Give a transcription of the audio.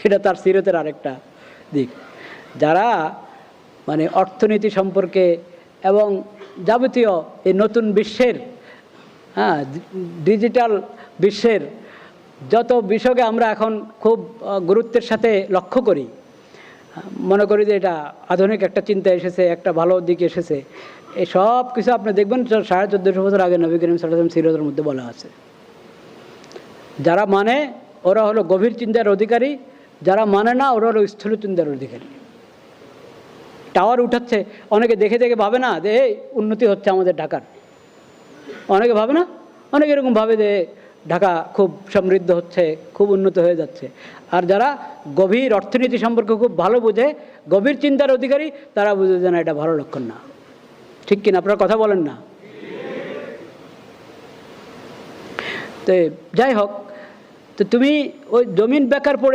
সেটা তার সিরতের আরেকটা দিক। যারা মানে অর্থনীতি সম্পর্কে এবং যাবতীয় এই নতুন বিশ্বের হ্যাঁ ডিজিটাল বিশ্বের যত বিষয়কে আমরা এখন খুব গুরুত্বের সাথে লক্ষ্য করি, মনে করি যে এটা আধুনিক একটা চিন্তা এসেছে, একটা ভালো দিক এসেছে। এই সব কিছু আপনি দেখবেন সাড়ে চোদ্দোশো বছর আগে নবী করিম সাল্লাম সিরতের মধ্যে বলা আছে। যারা মানে ওরা হলো গভীর চিন্তার অধিকারী যারা মানে না, ওরা হলো চিন্তার অধিকারী টাওয়ার উঠাচ্ছে, অনেকে দেখে দেখে ভাবে না যে, এই, উন্নতি হচ্ছে আমাদের ঢাকার। অনেকে ভাবে না, অনেকে এরকম ভাবে যে, ঢাকা খুব সমৃদ্ধ হচ্ছে, খুব উন্নত হয়ে যাচ্ছে। আর যারা গভীর অর্থনীতি সম্পর্কে খুব ভালো বোঝে, গভীর চিন্তার অধিকারী, তারা বুঝে যে, না, এটা ভালো লক্ষণ না। ঠিক কিনা? আপনারা কথা বলেন না? তো, যাই হোক, তো তুমি ওই জমিন বেকার পড়ে